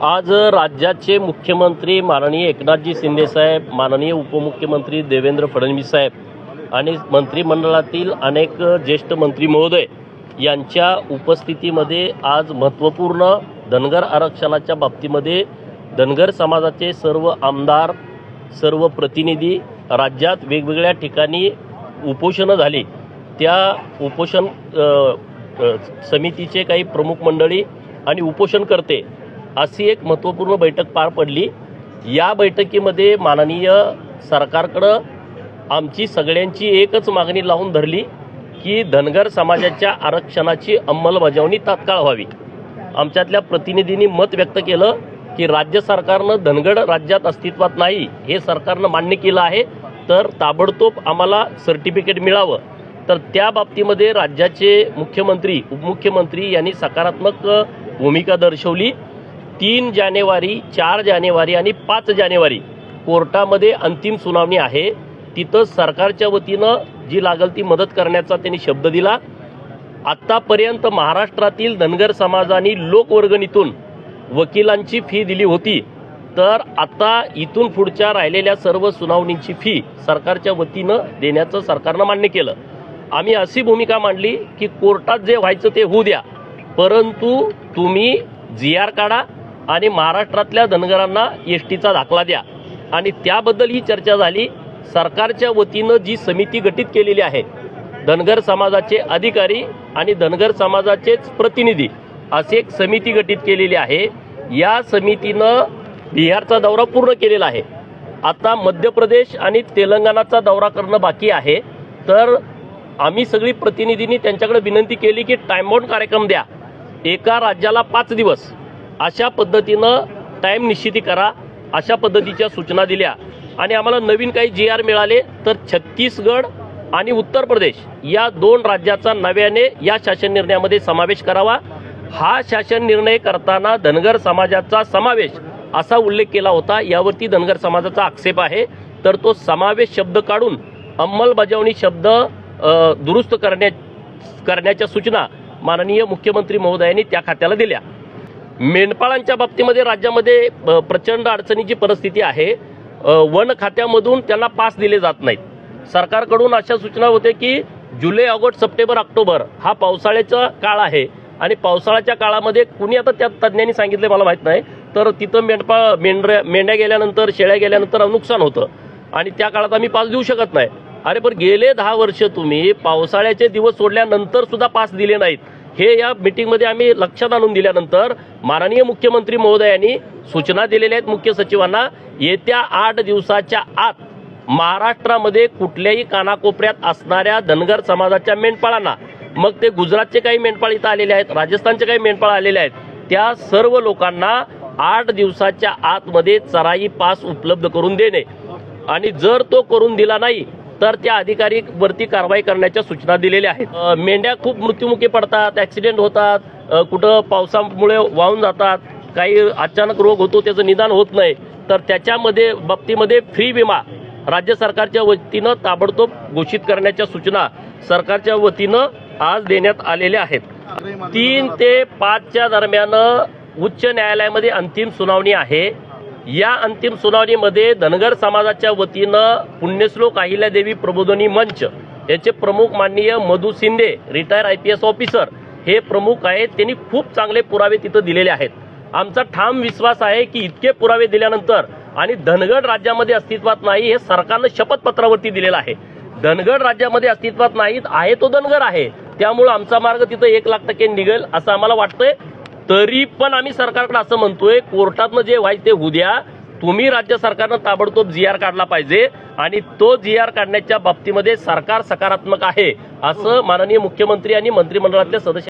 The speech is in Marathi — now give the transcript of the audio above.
आज राज्याचे मुख्यमंत्री माननीय एकनाथजी शिंदे साहेब माननीय उपमुख्यमंत्री देवेंद्र फडणवीस साहेब आणि मंत्रिमंडळातील अनेक ज्येष्ठ मंत्री महोदय यांच्या उपस्थितीमध्ये आज महत्त्वपूर्ण धनगर आरक्षणाच्या बाबतीमध्ये धनगर समाजाचे सर्व आमदार सर्व प्रतिनिधी राज्यात वेगवेगळ्या ठिकाणी उपोषणं झाली. त्या उपोषण समितीचे काही प्रमुख मंडळी आणि उपोषण करते अशी एक महत्त्वपूर्ण बैठक पार पडली. या बैठकीमध्ये माननीय सरकारकडं आमची सगळ्यांची एकच मागणी लावून धरली की धनगर समाजाच्या आरक्षणाची अंमलबजावणी तात्काळ व्हावी. आमच्यातल्या प्रतिनिधींनी मत व्यक्त केलं की राज्य सरकारनं धनगड राज्यात अस्तित्वात नाही हे सरकारनं मान्य केलं आहे तर ताबडतोब आम्हाला सर्टिफिकेट मिळावं. तर त्या बाबतीमध्ये राज्याचे मुख्यमंत्री उपमुख्यमंत्री यांनी सकारात्मक भूमिका दर्शवली. तीन जानेवारी चार जानेवारी आणि पाच जानेवारी कोर्टामध्ये अंतिम सुनावणी आहे. तिथं सरकारच्या वतीनं जी लागल ती मदत करण्याचा त्यांनी शब्द दिला. आत्तापर्यंत महाराष्ट्रातील धनगर समाजाने लोकवर्गणीतून वकिलांची फी दिली होती. तर आता इथून पुढच्या राहिलेल्या सर्व सुनावणींची फी सरकारच्या वतीनं देण्याचं सरकारनं मान्य केलं. आम्ही अशी भूमिका मांडली की कोर्टात जे व्हायचं ते होऊ द्या. परंतु तुम्ही जी आर काढा आणि महाराष्ट्रातल्या धनगरांना एस टीचा दाखला द्या. आणि त्याबद्दल ही चर्चा झाली. सरकारच्या वतीनं जी समिती गठीत केलेली आहे धनगर समाजाचे अधिकारी आणि धनगर समाजाचेच प्रतिनिधी अशी एक समिती गठीत केलेली आहे. या समितीनं बिहारचा दौरा पूर्ण केलेला आहे. आता मध्य प्रदेश आणि तेलंगणाचा दौरा करणं बाकी आहे. तर आम्ही सगळी प्रतिनिधींनी त्यांच्याकडे विनंती केली की टाइमबाउंड कार्यक्रम द्या. एका राज्याला पाच दिवस. अशा पद्धतीनं टाईम निश्चिती करा. अशा पद्धतीच्या सूचना दिल्या. आणि आम्हाला नवीन काही जी आर मिळाले तर छत्तीसगड आणि उत्तर प्रदेश या दोन राज्याचा नव्याने या शासन निर्णयामध्ये समावेश करावा. हा शासन निर्णय करताना धनगर समाजाचा समावेश असा उल्लेख केला होता. यावरती धनगर समाजाचा आक्षेप आहे. तर तो समावेश शब्द काढून अंमलबजावणी शब्द दुरुस्त करण्या करण्याच्या सूचना माननीय मुख्यमंत्री महोदयांनी त्या खात्याला दिल्या. मेंढपाळांच्या बाबतीमध्ये राज्यामध्ये प्रचंड अडचणीची परिस्थिती आहे. वन खात्यामधून त्यांना पास दिले जात नाहीत. सरकारकडून अशा सूचना होते की जुलै ऑगस्ट सप्टेंबर ऑक्टोबर हा पावसाळ्याचा काळ आहे. आणि पावसाळ्याच्या काळामध्ये कुणी आता त्या तज्ज्ञांनी सांगितले मला माहीत नाही. तर तिथं मेंढपाळ मेंढऱ्या मेंढ्या गेल्यानंतर शेळ्या गेल्यानंतर नुकसान होतं. आणि त्या काळात आम्ही पास देऊ शकत नाही. अरे पण गेले दहा वर्ष तुम्ही पावसाळ्याचे दिवस सोडल्यानंतर सुद्धा पास दिले नाहीत. हे या मिटिंगमध्ये आम्ही लक्षात आणून दिल्यानंतर माननीय मुख्यमंत्री महोदयांनी सूचना दिलेल्या आहेत मुख्य सचिवांना येत्या आठ दिवसाच्या आत महाराष्ट्रामध्ये कुठल्याही कानाकोपऱ्यात असणाऱ्या धनगर समाजाच्या मेंढपाळांना मग ते गुजरातचे काही मेंढपाळ इथं आलेले आहेत राजस्थानचे काही मेंढपाळ आलेले आहेत त्या सर्व लोकांना आठ दिवसाच्या आतमध्ये चराई पास उपलब्ध करून देणे. आणि जर तो करून दिला नाही तर त्या अधिकारी वरती कारवाई करण्याच्या सूचना दिलेल्या आहेत. मेंढ्या खूप मृत्युमुखी पडतात ऍक्सिडेंट होतात कुठं पावसामुळे वाहून जातात काही अचानक रोग होतो त्याचं निदान होत नाही तर त्याच्यामध्ये बाबतीमध्ये फ्री विमा राज्य सरकारच्या वतीनं ताबडतोब घोषित करण्याच्या सूचना सरकारच्या वतीनं आज देण्यात आलेल्या आहेत. तीन ते पाचच्या दरम्यान उच्च न्यायालयामध्ये अंतिम सुनावणी आहे. या अंतिम सुनावणीमध्ये धनगर समाजाच्या वतीनं पुण्यश्लोक अहिल्यादेवी प्रबोधनी मंच याचे प्रमुख माननीय Madhu Shinde retire I P S officer हे प्रमुख आहेत. त्यांनी खूप चांगले पुरावे तिथं दिलेले आहेत. आमचा ठाम विश्वास आहे की इतके पुरावे दिल्यानंतर आणि धनगड राज्यामध्ये अस्तित्वात नाही हे सरकारनं शपथपत्रावरती दिलेलं आहे. धनगड राज्यामध्ये अस्तित्वात नाहीत आहे तो धनगर आहे. त्यामुळे आमचा मार्ग तिथं एक लाख टक्के निघेल असं आम्हाला वाटतंय. तरी पण आम्ही सरकारकडे असं म्हणतोय कोर्टातनं जे व्हायचं ते होऊ द्या. तुम्ही राज्य सरकारनं ताबडतोब जी आर काढला पाहिजे आणि तो जी आर काढण्याच्या बाबतीमध्ये सरकार सकारात्मक आहे असं माननीय मुख्यमंत्री आणि मंत्रिमंडळातले सदस्य